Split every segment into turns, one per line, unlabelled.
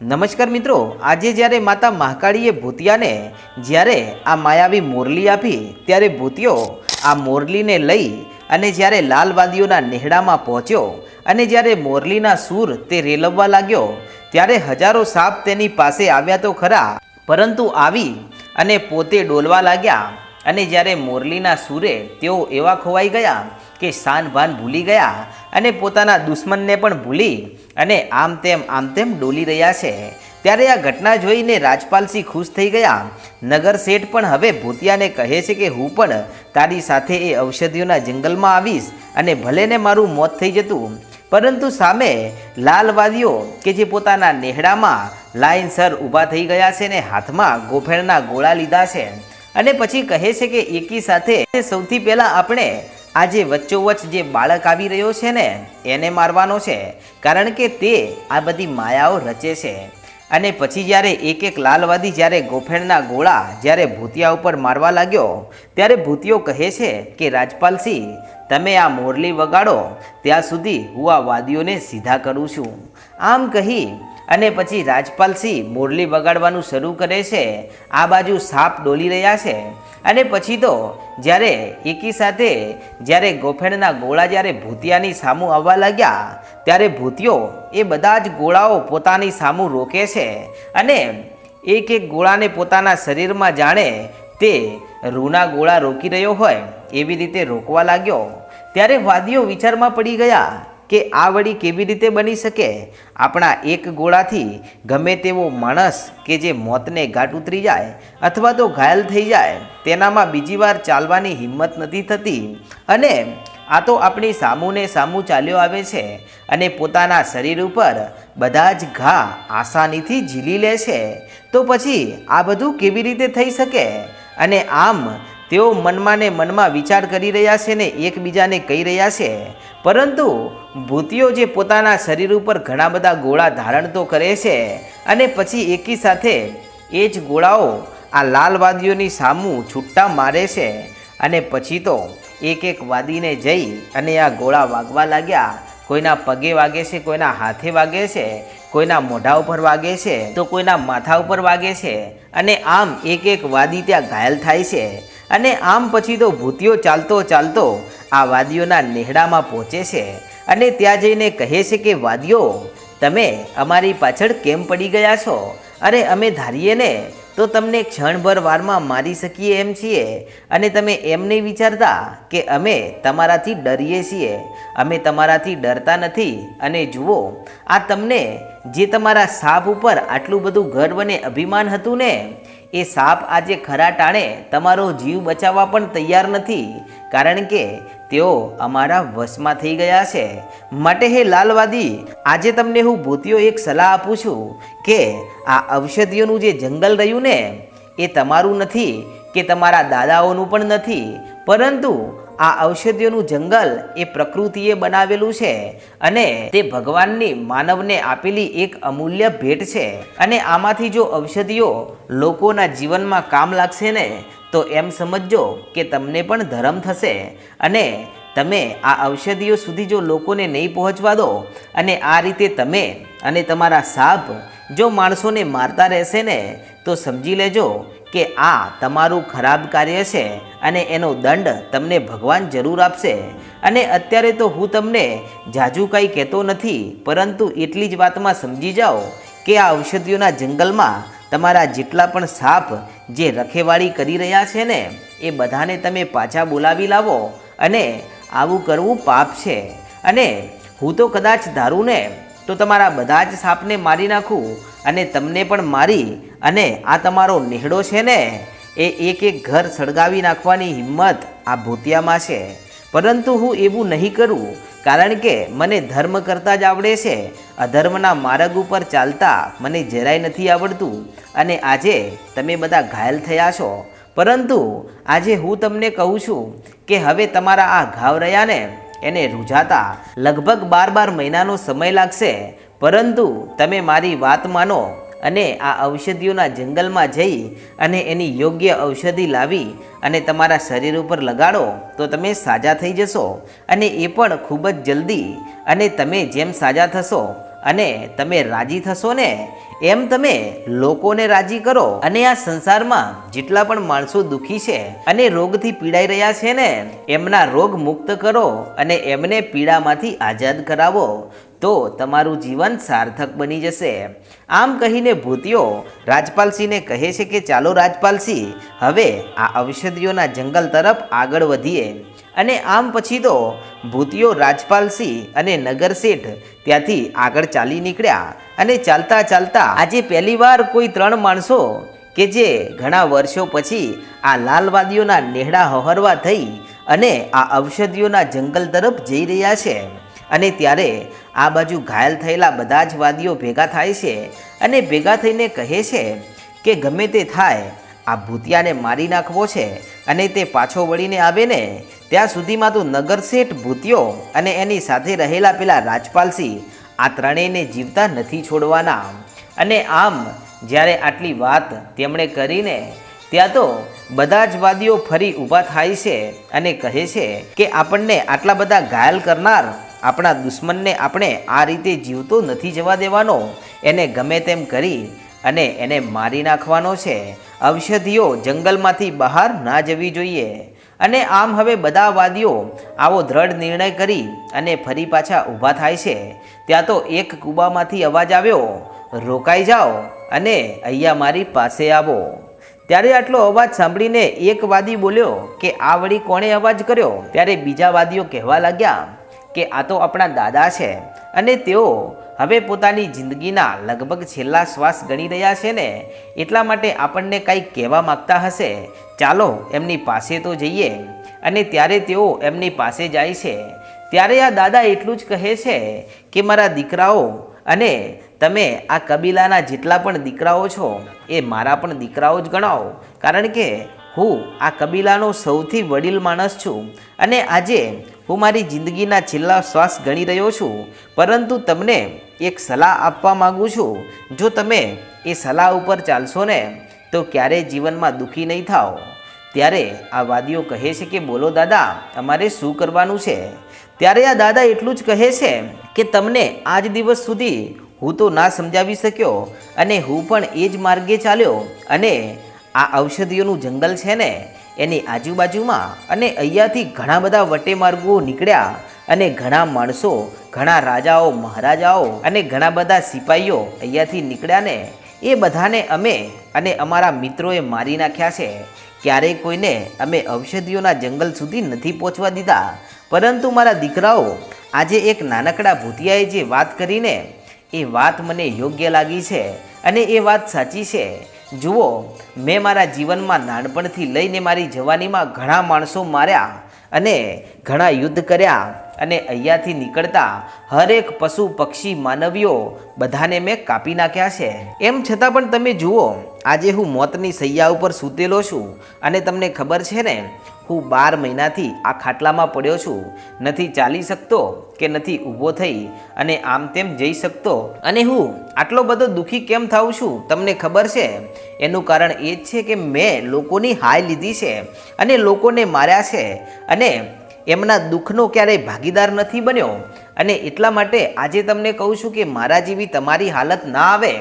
નમસ્કાર મિત્રો, આજે જ્યારે માતા મહાકાળીએ ભૂતિયાને જ્યારે આ માયાવી મોરલી આપી, ત્યારે ભૂતિયો આ મોરલીને લઈ અને જ્યારે લાલવાદીઓના નેહડામાં પહોંચ્યો અને જ્યારે મોરલીના સૂર તે રેલવવા લાગ્યો, ત્યારે હજારો સાપ તેની પાસે આવ્યા તો ખરા, પરંતુ આવી અને પોતે ડોલવા લાગ્યા અને જ્યારે મોરલીના સૂરે તેઓ એવા ખોવાઈ ગયા કે શાન ભાન ભૂલી ગયા અને પોતાના દુશ્મનને પણ ભૂલી અને આમ તેમ આમ તેમ ડોલી રહ્યા છે. ત્યારે આ ઘટના જોઈને રાજપાલસિંહ ખુશ થઈ ગયા. નગર શેઠ પણ હવે ભૂતિયાને કહે છે કે હું પણ તારી સાથે એ ઔષધિઓના જંગલમાં આવીશ અને ભલે ને મારું મોત થઈ જતું, પરંતુ સામે લાલવાદીઓ કે જે પોતાના નેહડામાં લાઈનસર ઊભા થઈ ગયા છે ને હાથમાં ગોફેણના ગોળા લીધા છે. અને પછી કહે છે કે એકી સાથે સૌથી પહેલાં આપણે આ જે વચ્ચોવચ્ચ જે બાળક આવી રહ્યો છે ને, એને મારવાનો છે. કારણ કે તે આ બધી માયાઓ રચે છે. અને પછી જ્યારે એક એક લાલવાદી જ્યારે ગોફેણના ગોળા જ્યારે ભૂતિયા ઉપર મારવા લાગ્યો, ત્યારે ભૂતિયો કહે છે કે, રાજપાલસિંહ, તમે આ મોરલી વગાડો. ત્યાં સુધી હું આ વાદીઓને સીધા કરું છું. આમ કહી અને પછી રાજપાલસિંહ મોરલી વગાડવાનું શરૂ કરે છે. આ બાજુ સાપ ડોલી રહ્યા છે. અને પછી તો જ્યારે એકી સાથે જ્યારે ગોફેણના ગોળા જ્યારે ભૂતિયાની સામું આવવા લાગ્યા, ત્યારે ભૂતિયો એ બધા જ ગોળાઓ પોતાની સામું રોકે છે. અને એક એક ગોળાને પોતાના શરીરમાં જાણે તે રૂના ગોળા રોકી રહ્યો હોય એવી રીતે રોકવા લાગ્યો. ત્યારે વાદીઓ વિચારમાં પડી ગયા કે આ વળી કેવી રીતે બની શકે? આપણા એક ગોળાથી ગમે તેવો માણસ કે જે મોતને ઘાટ ઉતરી જાય અથવા તો ઘાયલ થઈ જાય, તેનામાં બીજી વાર ચાલવાની હિંમત નથી થતી. અને આ તો આપણી સામુને સામું ચાલ્યો આવે છે અને પોતાના શરીર ઉપર બધા જ ઘા આસાનીથી ઝીલી લે છે. તો પછી આ બધું કેવી રીતે થઈ શકે? અને આમ તેઓ મનમાં ને મનમાં વિચાર કરી રહ્યા છે ને એકબીજાને કહી રહ્યા છે. પરંતુ ભૂતિઓ જે પોતાના શરીર ઉપર ઘણા બધા ગોળા ધારણ તો કરે છે અને પછી એકી સાથે એ જ ગોળાઓ આ લાલવાદીઓની સામું છૂટા મારે છે. અને પછી તો એક એક વાદીને જઈ અને આ ગોળા વાગવા લાગ્યા. કોઈના પગે વાગે છે, કોઈના હાથે વાગે છે, કોઈના મોઢા ઉપર વાગે છે, તો કોઈના માથા ઉપર વાગે છે. અને આમ એક એક વાદી ત્યાં ઘાયલ થાય છે. અને આમ પછી તો ભૂતિયો ચાલતો ચાલતો આ વાદીઓના નેહડામાં પહોંચે છે. અને ત્યાં જઈને કહે છે કે, વાદીઓ, તમે અમારી પાછળ કેમ પડી ગયા છો? અરે, અમે ધારીએ ને, તો તમને ક્ષણભર વારમાં મારી શકીએ એમ છીએ. અને તમે એમ નહીં વિચારતા કે અમે તમારાથી ડરીએ છીએ. અમે તમારાથી ડરતા નથી. અને જુઓ, આ તમને જે તમારા સાપ ઉપર આટલું બધું ગર્વ અને અભિમાન હતું ને એ સાપ આજે ખરા ટાણે તમારો જીવ બચાવવા પણ તૈયાર નથી, કારણ કે તેઓ અમારા વશમાં થઈ ગયા છે. માટે હે લાલવાદી, આજે તમને હું ભૂતિયો એક સલાહ આપું છું કે આ ઔષધિઓનું જે જંગલ રહ્યું ને, એ તમારું નથી કે તમારા દાદાઓનું પણ નથી, પરંતુ આ ઔષધિઓનું જંગલ એ પ્રકૃતિએ બનાવેલું છે અને તે ભગવાનની માનવને આપેલી એક અમૂલ્ય ભેટ છે. અને આમાંથી જો ઔષધિઓ લોકોના જીવનમાં કામ લાગશે ને, તો એમ સમજજો કે તમને પણ ધર્મ થશે. અને તમે આ ઔષધિઓ સુધી જો લોકોને નહીં પહોંચવા દો, અને આ રીતે તમે અને તમારા સાપ જો માણસોને મારતા રહેશે ને, તો સમજી લેજો કે આ તમારું ખરાબ કાર્ય છે અને એનો દંડ તમને ભગવાન જરૂર આપશે. અને અત્યારે તો હું તમને જાજુ કંઈ કહેતો નથી, પરંતુ એટલી જ વાતમાં સમજી જાઓ કે આ ઔષધિઓના જંગલમાં તમારા જેટલા પણ સાપ જે રખેવાળી કરી રહ્યા છે ને, એ બધાને તમે પાછા બોલાવી લાવો અને આવું કરવું પાપ છે. અને હું તો કદાચ ધારું ને, તો તમારા બધા જ સાપને મારી નાખું અને તમને પણ મારી અને આ તમારો નેહડો છે ને, એ એક એક ઘર સળગાવી નાખવાની હિંમત આ ભૂતિયામાં છે. પરંતુ હું એવું નહીં કરું, કારણ કે મને ધર્મ કરતાં જ આવડે છે. અધર્મના માર્ગ ઉપર ચાલતા મને જરાય નથી આવડતું. અને આજે તમે બધા ઘાયલ થયા છો. પરંતુ આજે હું તમને કહું છું કે હવે તમારા આ ઘાવ રહ્યા ને એને રૂઝાતા લગભગ બાર બાર મહિનાનો સમય લાગશે. પરંતુ તમે મારી વાત માનો અને આ ઔષધિઓના જંગલમાં જઈ અને એની યોગ્ય ઔષધિ લાવી અને તમારા શરીર ઉપર લગાડો, તો તમે સાજા થઈ જશો અને એ પણ ખૂબ જ જલ્દી. અને તમે જેમ સાજા થશો અને તમે રાજી થશો ને, એમ તમે લોકોને રાજી કરો. અને આ સંસારમાં જેટલા પણ માણસો દુઃખી છે અને રોગથી પીડાઈ રહ્યા છે ને, એમના રોગ મુક્ત કરો અને એમને પીડામાંથી આઝાદ કરાવો. તો તમારું જીવન સાર્થક બની જશે. આમ કહીને ભૂતિયો રાજપાલસિંહને કહે છે કે ચાલો રાજપાલસિંહ હવે આ ઔષધિઓના જંગલ તરફ આગળ વધીએ. અને આમ પછી તો ભૂતિયો રાજપાલસિંહ અને નગર શેઠ ત્યાંથી આગળ ચાલી નીકળ્યા. અને ચાલતા ચાલતા આજે પહેલીવાર કોઈ ત્રણ માણસો કે જે ઘણા વર્ષો પછી આ લાલવાદીઓના નેહડા હોહરવા થઈ અને આ ઔષધિઓના જંગલ તરફ જઈ રહ્યા છે. અને ત્યારે આ બાજુ ઘાયલ થયેલા બધા જ વાદીઓ ભેગા થાય છે અને ભેગા થઈને કહે છે કે ગમે તે થાય, આ ભૂતિયાને મારી નાખવો છે અને તે પાછો વળીને આવે ને, ત્યાં સુધીમાં તો નગરશેઠ ભૂતિયો અને એની સાથે રહેલા પેલા રાજપાલસિંહ આ ત્રણેયને જીવતા નથી છોડવાના. અને આમ જ્યારે આટલી વાત તેમણે કરીને, ત્યાં તો બધા જ વાદીઓ ફરી ઊભા થાય છે અને કહે છે કે આપણને આટલા બધા ઘાયલ કરનાર આપણા દુશ્મનને આપણે આ રીતે જીવતો નથી જવા દેવાનો. એને ગમે તેમ કરી અને એને મારી નાખવાનો છે. ઔષધિઓ જંગલમાંથી બહાર ના જવી જોઈએ. અને આમ હવે બધા વાદીઓ આવો દ્રઢ નિર્ણય કરી અને ફરી પાછા ઊભા થાય છે. ત્યાં તો એક કૂબામાંથી અવાજ આવ્યો, રોકાઈ જાઓ અને અહીંયા મારી પાસે આવો. ત્યારે આટલો અવાજ સાંભળીને એક વાદી બોલ્યો કે, આ વળી કોણે અવાજ કર્યો? ત્યારે બીજા વાદીઓ કહેવા લાગ્યા કે આ તો આપણા દાદા છે. અને તેઓ હવે પોતાની જિંદગીના લગભગ છેલ્લા શ્વાસ ગણી રહ્યા છે ને, એટલા માટે આપણને કંઈક કહેવા માગતા હશે? ચાલો, એમની પાસે તો જઈએ. અને ત્યારે તેઓ એમની પાસે જાય છે. ત્યારે આ દાદા એટલું જ કહે છે કે, મારા દીકરાઓ, અને તમે આ કબીલાના જેટલા પણ દીકરાઓ છો, એ મારા પણ દીકરાઓ જ ગણાવો. કારણ કે હું આ કબીલાનો સૌથી વડીલ માણસ છું. અને આજે હું મારી જિંદગીના છેલ્લા શ્વાસ ગણી રહ્યો છું, પરંતુ તમને એક સલાહ આપવા માગું છું. જો તમે એ સલાહ ઉપર ચાલશો ને, તો ક્યારેય જીવનમાં દુઃખી નહીં થાઓ. ત્યારે આ વાદીઓ કહે છે કે, બોલો દાદા, અમારે શું કરવાનું છે? ત્યારે આ દાદા એટલું જ કહે છે કે, તમને આજ દિવસ સુધી હું તો ના સમજાવી શક્યો અને હું પણ એ જ માર્ગે ચાલ્યો અને આ ઔષધિઓનું જંગલ છે ને એની આજુબાજુમાં અને અહીંયાથી ઘણા બધા વટેમાર્ગો નીકળ્યા અને ઘણા માણસો, ઘણા રાજાઓ, મહારાજાઓ અને ઘણા બધા સિપાહીઓ અહીંયાથી નીકળ્યા ને. એ બધાને અમે અને અમારા મિત્રોએ મારી નાખ્યા છે. ક્યારેય કોઈને અમે ઔષધિઓના જંગલ સુધી નથી પહોંચવા દીધા. પરંતુ મારા દીકરાઓ, આજે એક નાનકડા ભૂતિયાએ જે વાત કરીને, એ વાત મને યોગ્ય લાગી છે અને એ વાત સાચી છે. જુઓ, મેં મારા જીવનમાં નાનપણથી લઈને મારી જવાનીમાં ઘણા માણસો માર્યા અને ઘણા યુદ્ધ કર્યા. અને અહીંયાથી નીકળતા હરેક પશુ, પક્ષી, માનવીઓ બધાને મેં કાપી નાખ્યા છે. એમ છતાં પણ તમે જુઓ, આજે હું મોતની સૈયા ઉપર સૂતેલો છું અને તમને ખબર છે ને, હું બાર મહિનાથી આ ખાટલામાં પડ્યો છું. નથી ચાલી શકતો કે નથી ઊભો થઈ અને આમ તેમ જઈ શકતો. અને હું આટલો બધો દુઃખી કેમ થાઉં છું? તમને ખબર છે? એનું કારણ એ જ છે કે મેં લોકોની હાય લીધી છે અને લોકોને માર્યા છે. અને એમના દુઃખનો ક્યારેય ભાગીદાર નથી બન્યો. અને એટલા માટે આજે તમને કહું છું કે મારા જેવી તમારી હાલત ના આવે.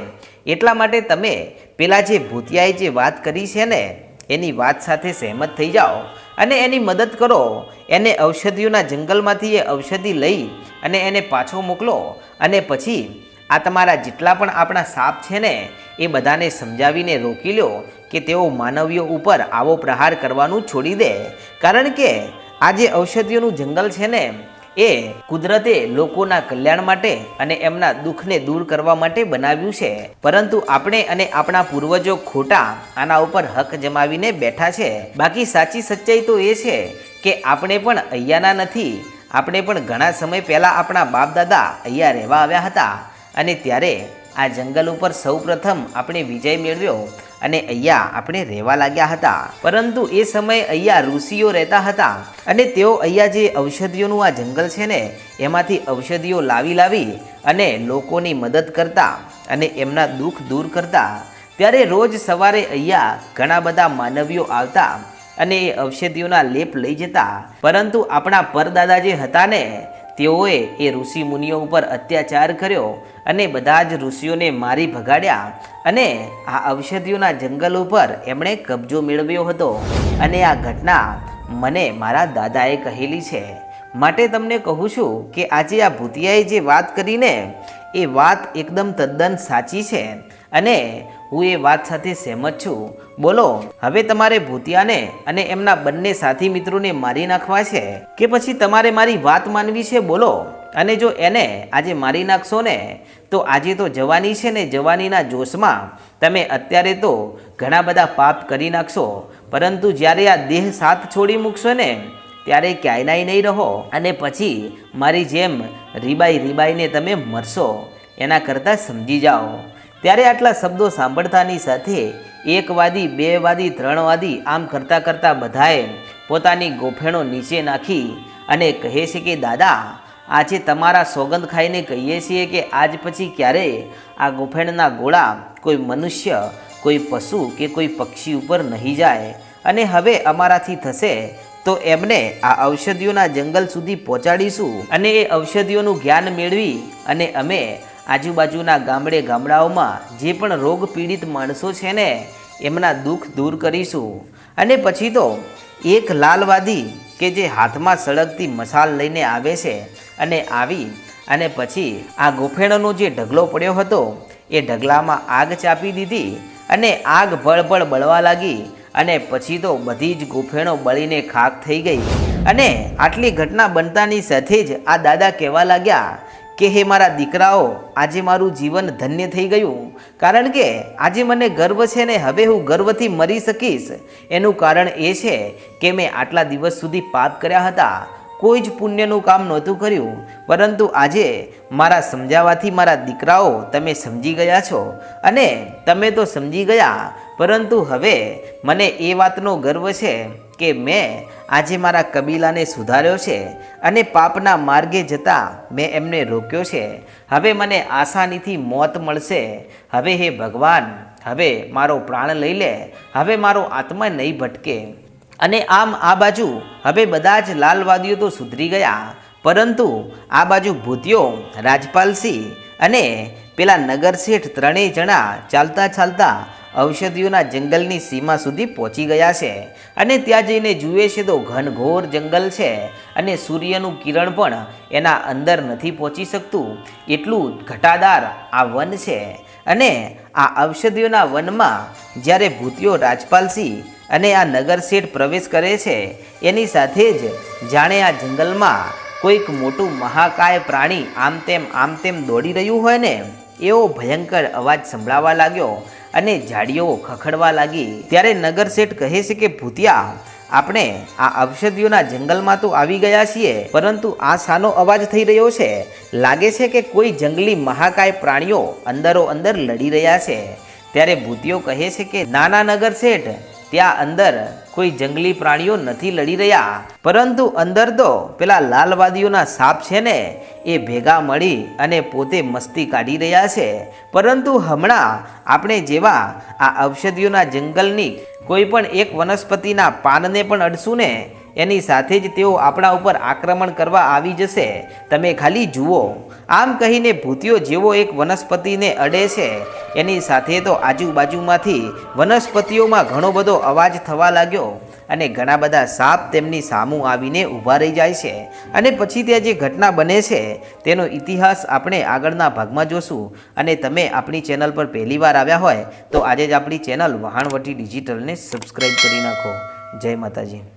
એટલા માટે તમે પેલા જે ભૂતિયાએ જે વાત કરી છે ને, એની વાત સાથે સહેમત થઈ જાઓ. અને એની મદદ કરો. એને ઔષધિઓના જંગલમાંથી એ ઔષધિ લઈ અને એને પાછો મોકલો. અને પછી આ તમારા જેટલા પણ આપણા સાપ છે ને, એ બધાને સમજાવીને રોકી લો કે તેઓ માનવીઓ ઉપર આવો પ્રહાર કરવાનું છોડી દે. કારણ કે આ જે ઔષધિઓનું જંગલ છે ને, એ કુદરતે લોકોના કલ્યાણ માટે અને એમના દુઃખને દૂર કરવા માટે બનાવ્યું છે. પરંતુ આપણે અને આપણા પૂર્વજો ખોટા આના ઉપર હક જમાવીને બેઠા છે. બાકી સાચી સચ્ચાઈ તો એ છે કે આપણે પણ અહીંયાના નથી. આપણે પણ ઘણા સમય પહેલાં આપણા બાપ દાદા અહીંયા રહેવા આવ્યા હતા અને ત્યારે આ જંગલ ઉપર સૌપ્રથમ આપણે વિજય મેળવ્યો અને અહીંયા આપણે રહેવા લાગ્યા હતા. પરંતુ એ સમયે અહીંયા ઋષિઓ રહેતા હતા અને તેઓ અહીંયા જે ઔષધિઓનું આ જંગલ છે ને, એમાંથી ઔષધિઓ લાવી લાવી અને લોકોની મદદ કરતા અને એમના દુઃખ દૂર કરતા. ત્યારે રોજ સવારે અહીંયા ઘણા બધા માનવીઓ આવતા અને એ ઔષધિઓના લેપ લઈ જતા. પરંતુ આપણા પરદાદા જે હતા ને તેઓએ એ ઋષિ મુનિઓ ઉપર અત્યાચાર કર્યો અને બધા જ ઋષિઓને મારી ભગાડ્યા અને આ ઔષધિઓના જંગલ ઉપર એમણે કબજો મેળવ્યો હતો. અને આ ઘટના મને મારા દાદાએ કહેલી છે. માટે તમને કહું છું કે આજે આ ભૂતિયાએ જે વાત કરીને, એ વાત એકદમ તદ્દન સાચી છે. અને હું એ વાત સાથે સહેમત છું. બોલો, હવે તમારે ભૂતિયાને અને એમના બંને સાથી મિત્રોને મારી નાખવા છે? કે પછી તમારે મારી વાત માનવી છે? બોલો. અને જો એને આજે મારી નાખશો ને, તો આજે તો જવાની છે ને જવાનીના જોશમાં તમે અત્યારે તો ઘણા બધા પાપ કરી નાખશો. પરંતુ જ્યારે આ દેહ સાથ છોડી મૂકશો ને ત્યારે ક્યાંયનાય નહીં રહો અને પછી મારી જેમ રીબાઈ રીબાઈને તમે મરશો, એના કરતાં સમજી જાઓ. ત્યારે આટલા શબ્દો સાંભળતાની સાથે એક વાદી, બે વાદી, ત્રણ વાદી આમ કરતાં કરતાં બધાએ પોતાની ગોફેણો નીચે નાખી અને કહે છે કે, દાદા, આજે તમારા સોગંદ ખાઈને કહીએ છીએ કે આજ પછી ક્યારેય આ ગોફેણના ગોળા કોઈ મનુષ્ય, કોઈ પશુ કે કોઈ પક્ષી ઉપર નહીં જાય અને હવે અમારાથી થશે તો એમને આ ઔષધિઓના જંગલ સુધી પહોંચાડીશું. અને એ ઔષધિઓનું જ્ઞાન મેળવી અને અમે આજુબાજુના ગામડે ગામડાઓમાં જે પણ રોગ પીડિત માણસો છે ને, એમના દુઃખ દૂર કરીશું. અને પછી તો એક લાલવાદી કે જે હાથમાં સળગતી મસાલ લઈને આવે છે અને આવી અને પછી આ ગોફેણોનો જે ઢગલો પડ્યો હતો, એ ઢગલામાં આગ ચાપી દીધી અને આગ ભળભળ બળવા લાગી અને પછી તો બધી જ ગુફેણો બળીને ખાક થઈ ગઈ. અને આટલી ઘટના બનતાની સાથે જ આ દાદા કહેવા લાગ્યા કે, હે મારા દીકરાઓ, આજે મારું જીવન ધન્ય થઈ ગયું. કારણ કે આજે મને ગર્વ છે ને હવે હું ગર્વથી મરી શકીશ. એનું કારણ એ છે કે મેં આટલા દિવસ સુધી પાપ કર્યા હતા. કોઈ જ પુણ્યનું કામ નહોતું કર્યું. પરંતુ આજે મારા સમજાવવાથી મારા દીકરાઓ, તમે સમજી ગયા છો. અને તમે તો સમજી ગયા પરંતુ હવે મને એ વાતનો ગર્વ છે કે મેં આજે મારા કબીલાને સુધાર્યો છે અને પાપના માર્ગે જતા મેં એમને રોક્યો છે. હવે મને આસાનીથી મોત મળશે. હવે હે ભગવાન, હવે મારો પ્રાણ લઈ લે. હવે મારો આત્મા નહીં ભટકે. અને આમ આ બાજુ હવે બધા જ લાલવાદીઓ તો સુધરી ગયા. પરંતુ આ બાજુ ભૂતિયો રાજપાલસિંહ અને પેલા નગરશેઠ ત્રણેય જણા ચાલતા ચાલતા ઔષધિઓના જંગલની સીમા સુધી પહોંચી ગયા છે અને ત્યાં જઈને જુએ છે તો ઘનઘોર જંગલ છે અને સૂર્યનું કિરણ પણ એના અંદર નથી પહોંચી શકતું. એટલું ઘટાદાર આ વન છે અને આ ઔષધિઓના વનમાં જ્યારે ભૂતિયો રાજપાલસિંહ અને આ નગરશેઠ પ્રવેશ કરે છે, એની સાથે જ જાણે આ જંગલમાં કોઈક મોટું મહાકાય પ્રાણી આમ તેમ આમ તેમ દોડી રહ્યું હોય ને, એવો ભયંકર અવાજ સંભળાવા લાગ્યો અને ઝાડીઓ ખખડવા લાગી. ત્યારે નગરશેઠ કહે છે કે, ભૂતિયા, આપણે આ ઔષધિઓના જંગલમાં તો આવી ગયા છીએ, પરંતુ આ શાનો અવાજ થઈ રહ્યો છે. લાગે છે કે કોઈ જંગલી મહાકાય પ્રાણીઓ અંદરો અંદર લડી રહ્યા છે. ત્યારે ભૂતિયો કહે છે કે, નાના નગરશેઠ ત્યાં અંદર કોઈ જંગલી પ્રાણીઓ નથી લડી રહ્યા. પરંતુ અંદર તો પેલા લાલવાદીઓના સાપ છે ને, એ ભેગા મળી અને પોતે મસ્તી કાઢી રહ્યા છે. પરંતુ હમણાં આપણે જેવા આ ઔષધિઓના જંગલની કોઈ પણ એક વનસ્પતિના પાનને પણ અડશું ને એની સાથે જ તેઓ આપણા ઉપર આક્રમણ કરવા આવી જશે. તમે ખાલી જુઓ. આમ કહીને ભૂતિયો જેવો એક વનસ્પતિને અડે છે. એની સાથે તો આજુબાજુમાંથી વનસ્પતિઓમાં ઘણો બધો અવાજ થવા લાગ્યો અને ઘણા બધા સાપ તેમની સામું આવીને ઊભા રહી જાય છે. અને પછી ત્યાં જે ઘટના બને છે, તેનો ઇતિહાસ આપણે આગળના ભાગમાં જોશું. અને તમે આપણી ચેનલ પર પહેલીવાર આવ્યા હોય, તો આજે જ આપણી ચેનલ વહાણવટી ડિજિટલને સબસ્ક્રાઈબ કરી નાખો. જય માતાજી.